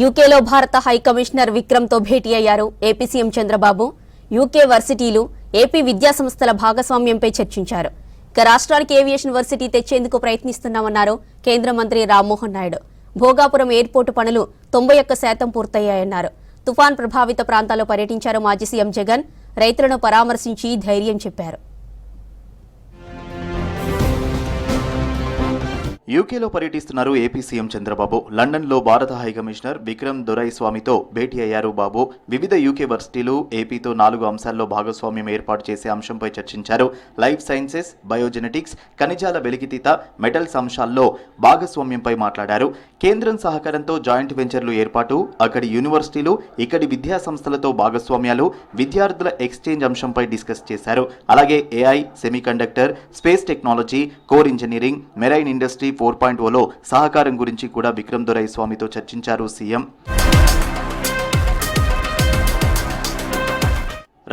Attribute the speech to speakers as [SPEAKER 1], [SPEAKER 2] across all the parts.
[SPEAKER 1] యూకేలో భారత high commissioner విక్రమ్తో భేటీ అయ్యారు. ఏపీ సీఎం చంద్రబాబు యూకే వర్సిటీలు ఏపీ విద్యా సంస్థల భాగస్వామ్యంపై చర్చించారు. ఇక రాష్ట్రానికి ఏవియేషన్ వర్సిటీ తెచ్చేందుకు ప్రయత్నిస్తున్నామన్నారు కేంద్ర మంత్రి రామ్మోహన్ నాయుడు. భోగాపురం ఎయిర్పోర్టు పనులు తొంభై ఒక్క శాతం పూర్తయ్యాయన్నారు. తుఫాన్ ప్రభావిత ప్రాంతాల్లో పర్యటించారు మాజీ సీఎం జగన్. రైతులను పరామర్శించి ధైర్యం చెప్పారు.
[SPEAKER 2] యూకేలో పర్యటిస్తున్నారు ఏపీ సీఎం చంద్రబాబు. లండన్లో భారత హై కమిషనర్ విక్రమ్ దొరైస్వామితో భేటీ అయ్యారు బాబు. వివిధ యూకే వర్సిటీలు ఏపీతో నాలుగు అంశాల్లో భాగస్వామ్యం ఏర్పాటు చేసే అంశంపై చర్చించారు. లైఫ్ సైన్సెస్ బయోజెనెటిక్స్ ఖనిజాల వెలికితీత మెటల్స్ అంశాల్లో భాగస్వామ్యంపై మాట్లాడారు. కేంద్రం సహకారంతో జాయింట్ వెంచర్లు ఏర్పాటు అక్కడి యూనివర్సిటీలు ఇక్కడి విద్యా సంస్థలతో భాగస్వామ్యాలు విద్యార్థుల ఎక్స్చేంజ్ అంశంపై డిస్కస్ చేశారు. అలాగే AI semiconductor space technology core engineering marine industry four point Ola సహకారం గురించి కూడా విక్రమ్ దొరై స్వామితో చర్చించారు సీఎం.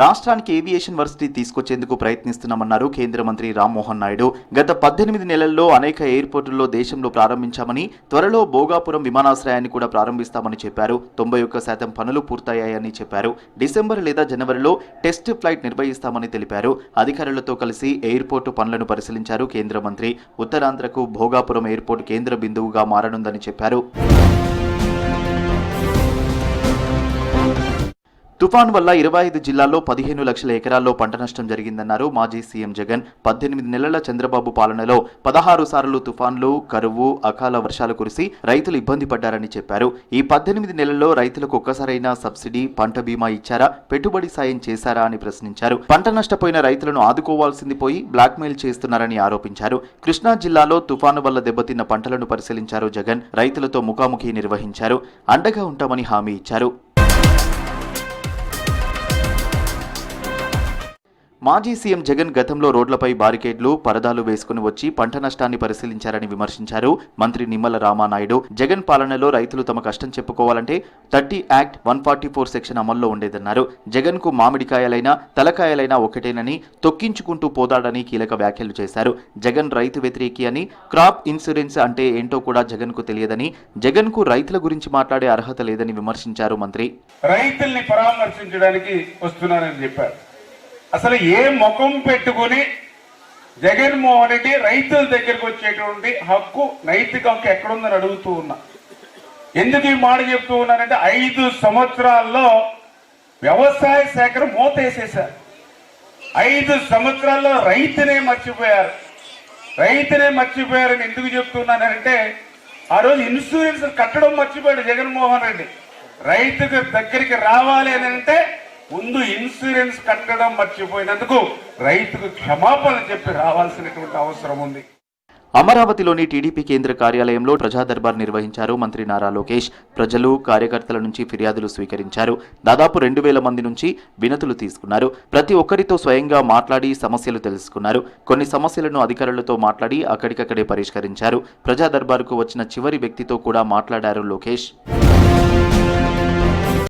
[SPEAKER 2] రాష్ట్రానికి ఏవియేషన్ వర్సిటీ తీసుకొచ్చేందుకు ప్రయత్నిస్తున్నామన్నారు కేంద్ర మంత్రి రామ్మోహన్ నాయుడు. గత పద్దెనిమిది నెలల్లో అనేక ఎయిర్పోర్టుల్లో దేశంలో ప్రారంభించామని త్వరలో భోగాపురం విమానాశ్రయాన్ని కూడా ప్రారంభిస్తామని చెప్పారు. తొంభై ఒక్క శాతం పనులు పూర్తయ్యాయని చెప్పారు. డిసెంబర్ లేదా జనవరిలో టెస్ట్ ఫ్లైట్ నిర్వహిస్తామని తెలిపారు. అధికారులతో కలిసి ఎయిర్పోర్టు పనులను పరిశీలించారు కేంద్ర మంత్రి. ఉత్తరాంధ్రకు భోగాపురం ఎయిర్పోర్టు కేంద్ర బిందువుగా మారనుందని చెప్పారు. తుఫాన్ వల్ల ఇరవై ఐదు జిల్లాల్లో పదిహేను లక్షల ఎకరాల్లో పంట నష్టం జరిగిందన్నారు మాజీ సీఎం జగన్. పద్దెనిమిది నెలల చంద్రబాబు పాలనలో పదహారు సార్లు తుఫాన్లు కరువు అకాల వర్షాలు కురిసి రైతులు ఇబ్బంది పడ్డారని చెప్పారు. ఈ పద్దెనిమిది నెలల్లో రైతులకు ఒక్కసారైనా సబ్సిడీ పంట బీమా ఇచ్చారా? పెట్టుబడి సాయం చేశారా అని ప్రశ్నించారు. పంట నష్టపోయిన రైతులను ఆదుకోవాల్సింది పోయి బ్లాక్మెయిల్ చేస్తున్నారని ఆరోపించారు. కృష్ణా జిల్లాలో తుఫాను వల్ల దెబ్బతిన్న పంటలను పరిశీలించారు జగన్. రైతులతో ముఖాముఖి నిర్వహించారు. అండగా ఉంటామని హామీ ఇచ్చారు. మాజీ సీఎం జగన్ గతంలో రోడ్లపై బారికేడ్లు పరదాలు వేసుకుని వచ్చి పంట నష్టాన్ని పరిశీలించారని విమర్శించారు మంత్రి నిమ్మల రామానాయుడు. జగన్ పాలనలో రైతులు తమ కష్టం చెప్పుకోవాలంటే thirty act one forty four section అమల్లో ఉండేదన్నారు. జగన్కు మామిడికాయలైనా తలకాయలైనా ఒకటేనని తొక్కించుకుంటూ పోదాడని కీలక వ్యాఖ్యలు చేశారు. జగన్ రైతు వ్యతిరేకి అని క్రాప్ ఇన్సూరెన్స్ అంటే ఏంటో కూడా జగన్కు తెలియదని జగన్కు రైతుల గురించి మాట్లాడే అర్హత లేదని విమర్శించారు మంత్రి.
[SPEAKER 3] రైతుల్ని పరామర్శించడానికి వస్తున్నారని చెప్పారు. అసలు ఏ ముఖం పెట్టుకుని జగన్మోహన్ రెడ్డి రైతుల దగ్గరకు వచ్చేటువంటి హక్కు నైతిక హక్కు ఎక్కడుందని అడుగుతూ ఉన్నా. ఎందుకు ఈ మాట చెప్తూ ఉన్నానంటే ఐదు సంవత్సరాల్లో వ్యవసాయ శాఖను మూతేసేశారు. ఐదు సంవత్సరాల్లో రైతునే మర్చిపోయారు. రైతునే మర్చిపోయారని ఎందుకు చెప్తున్నానంటే ఆ రోజు ఇన్సూరెన్స్ కట్టడం మర్చిపోయాడు జగన్మోహన్ రెడ్డి. రైతుకు దగ్గరికి రావాలి అని అంటే ముందు ఇన్సూరెన్స్ కట్టడం మర్చిపోయినందుకు రైతుకు క్షమాపణ చెప్పి రావాల్సినటువంటి అవసరం ఉంది.
[SPEAKER 2] అమరావతిలోని టీడీపీ కేంద్ర కార్యాలయంలో ప్రజా దర్బార్ నిర్వహించారు మంత్రి నారా లోకేష్. ప్రజలు కార్యకర్తల నుంచి ఫిర్యాదులు స్వీకరించారు. దాదాపు రెండు వేల మంది నుంచి వినతులు తీసుకున్నారు. ప్రతి ఒక్కరితో స్వయంగా మాట్లాడి సమస్యలు తెలుసుకున్నారు. కొన్ని సమస్యలను అధికారులతో మాట్లాడి అక్కడికక్కడే పరిష్కరించారు. ప్రజాదర్బార్కు వచ్చిన చివరి వ్యక్తితో కూడా మాట్లాడారు లోకేష్.